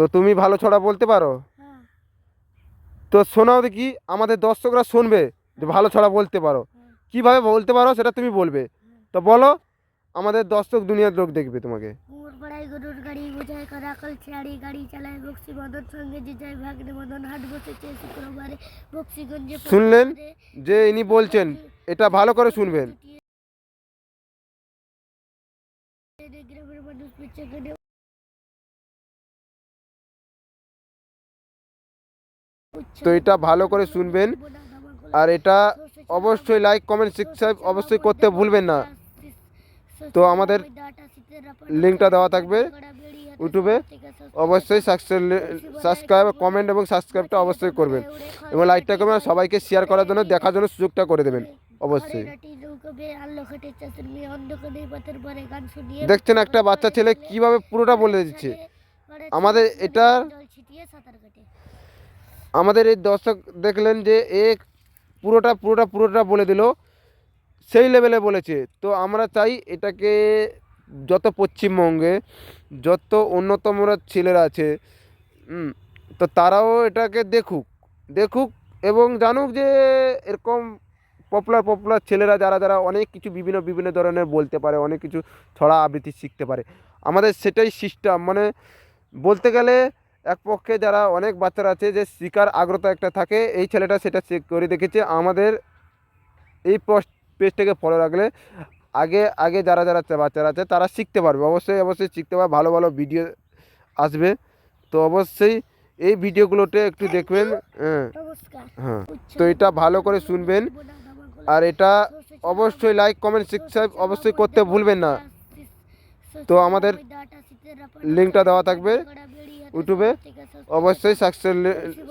তো তুমি ভালো ছড়া বলতে পারো? হ্যাঁ। তো শোনাও দেখি আমাদের দর্শকরা শুনবে যে ভালো ছড়া বলতে পারো। কীভাবে বলতে পারো সেটা তুমি বলবে। তো বলো আমাদের দর্শক দুনিয়ার লোক দেখবে তোমাকে। পাড়ায় গরুর গাড়ি বোঝায় করাকল ছেড়ি গাড়ি চালায় বক্সি মদন সঙ্গে যে যায় ভাগ্নে মদন হাট বসেছে শুক্রবারে বক্সিগঞ্জে শুনলেন? যে ইনি বলছেন এটা ভালো করে শুনবেন। গ্রামের মানুষ তো এটা ভালো করে শুনবেন। আর এটা অবশ্যই লাইক কমেন্ট সাবস্ক্রাইব অবশ্যই করতে ভুলবেন না। তো আমাদের লিঙ্কটা দেওয়া থাকবে ইউটিউবে অবশ্যই সাবস্ক্রাইব কমেন্ট এবং সাবস্ক্রাইবটা অবশ্যই করবেন। এবং লাইকটা করবেন সবাইকে শেয়ার করার জন্য, দেখার জন্য সুযোগটা করে দেবেন। অবশ্যই। দেখছেন একটা বাচ্চা ছেলে কীভাবে পুরোটা বলে দিচ্ছে? আমাদের এটা- আমাদের এই দর্শক দেখলেন যে এ পুরোটা পুরোটা পুরোটা বলে দিল। সেই লেভেলে বলেছে। তো আমরা চাই এটাকে যত পশ্চিমবঙ্গে যত অন্যতমরা ছেলেরা আছে তো তারাও এটাকে দেখুক। দেখুক এবং জানুক যে এরকম পপুলার পপুলার ছেলেরা যারা যারা অনেক কিছু বিভিন্ন বিভিন্ন ধরনের বলতে পারে, অনেক কিছু ছড়া আবৃত্তি শিখতে পারে। আমাদের সেটাই সিস্টেম মানে বলতে গেলে এক পক্ষে যারা অনেক বাচ্চারা আছে যে শিকার আগ্রতা একটা থাকে এই ছেলেটা সেটা চেক করে দেখেছে। আমাদের এই পোস্ট পেজটাকে ফলো রাখলে আগে আগে যারা যারা বাচ্চারা আছে তারা শিখতে পারবে। অবশ্যই অবশ্যই শিখতে পারবে ভালো ভালো ভিডিও আসবে। তো অবশ্যই এই ভিডিওগুলোতে একটু দেখবেন হ্যাঁ। হ্যাঁ। তো এটা ভালো করে শুনবেন। আর এটা অবশ্যই লাইক কমেন্ট সাবস্ক্রাইব অবশ্যই করতে ভুলবেন না। তো আমাদের লিঙ্কটা দেওয়া থাকবে। ইউটিউবে অবশ্যই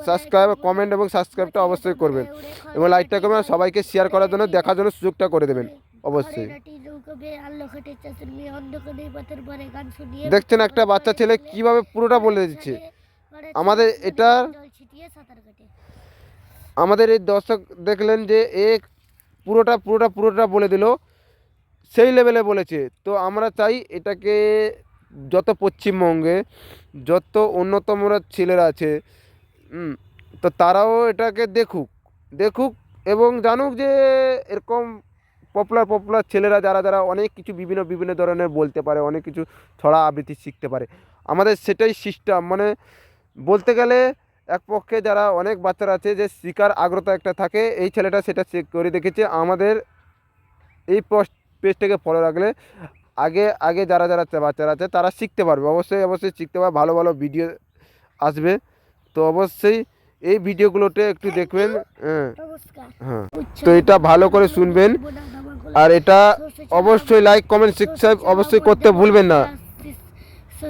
সাবস্ক্রাইব কমেন্ট এবং সাবস্ক্রাইবটা অবশ্যই করবেন। এবং লাইকটা করবেন সবাইকে শেয়ার করার জন্য দেখার জন্য সুযোগটা করে দেবেন। অবশ্যই। দেখছেন একটা বাচ্চা ছেলে কীভাবে পুরোটা বলে দিচ্ছে? আমাদের এটা- আমাদের এই দর্শক দেখলেন যে এ পুরোটা পুরোটা পুরোটা বলে দিল, সেই লেভেলে বলেছে। তো আমরা চাই এটাকে যত পশ্চিমবঙ্গে যত অন্যতমরা ছেলেরা আছে তো তারাও এটাকে দেখুক দেখুক এবং জানুক যে এরকম পপুলার পপুলার ছেলেরা যারা যারা অনেক কিছু বিভিন্ন বিভিন্ন ধরনের বলতে পারে, অনেক কিছু ছড়া আবৃত্তি শিখতে পারে। আমাদের সেটাই সিস্টেম মানে বলতে গেলে এক পক্ষে যারা অনেক বাচ্চারা আছে যে শিকার আগ্রতা একটা থাকে, এই ছেলেটা সেটা চেক করে দেখেছে। আমাদের এই পেজটাকে ফলো রাখলে আগে আগে যারা যারা বাচ্চারা আছে তারা শিখতে পারবে। অবশ্যই অবশ্যই শিখতে পারবে ভালো ভালো ভিডিও আসবে। তো অবশ্যই এই ভিডিওগুলোতে একটু দেখবেন হ্যাঁ। হ্যাঁ। তো এটা ভালো করে শুনবেন। আর এটা অবশ্যই লাইক কমেন্ট সাবস্ক্রাইব অবশ্যই করতে ভুলবেন না।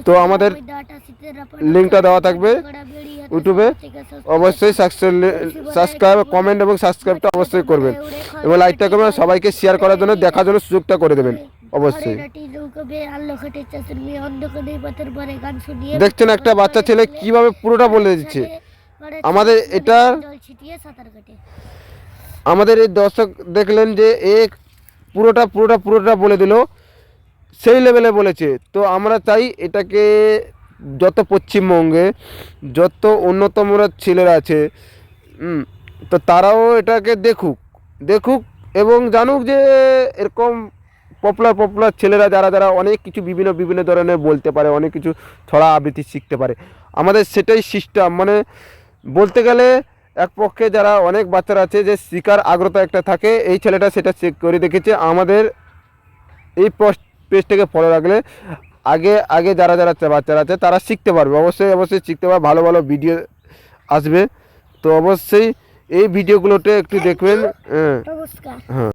তো আমাদের লিঙ্কটা দেওয়া থাকবে ইউটিউবে অবশ্যই সাবস্ক্রাইব কমেন্ট এবং সাবস্ক্রাইবটা অবশ্যই করবেন। এবং লাইকটা করবেন সবাইকে শেয়ার করার জন্য দেখার জন্য সুযোগটা করে দেবেন। অবশ্যই। দেখছেন একটা বাচ্চা ছেলে কীভাবে পুরোটা বলে দিচ্ছে? আমাদের এটা- আমাদের এই দর্শক দেখলেন যে এ পুরোটা পুরোটা পুরোটা বলে দিল। সেই লেভেলে বলেছে। তো আমরা চাই এটাকে যত পশ্চিমবঙ্গে যত অন্যতমরা ছেলেরা আছে তো তারাও এটাকে দেখুক দেখুক এবং জানুক যে এরকম পপুলার পপুলার ছেলেরা যারা যারা অনেক কিছু বিভিন্ন বিভিন্ন ধরনের বলতে পারে, অনেক কিছু ছড়া আবৃত্তি শিখতে পারে। আমাদের সেটাই সিস্টেম মানে বলতে গেলে এক পক্ষে যারা অনেক বাচ্চারা আছে যে শিকার আগ্রতা একটা থাকে, এই ছেলেটা সেটা চেক করে দেখেছে। আমাদের এই পোস্ট পেজটাকে ফলো রাখলে আগে আগে যারা যারা বাচ্চারা আছে তারা শিখতে পারবে। অবশ্যই অবশ্যই শিখতে পারবে ভালো ভালো ভিডিও আসবে। তো অবশ্যই এই ভিডিওগুলোতে একটু দেখবেন হ্যাঁ। হ্যাঁ।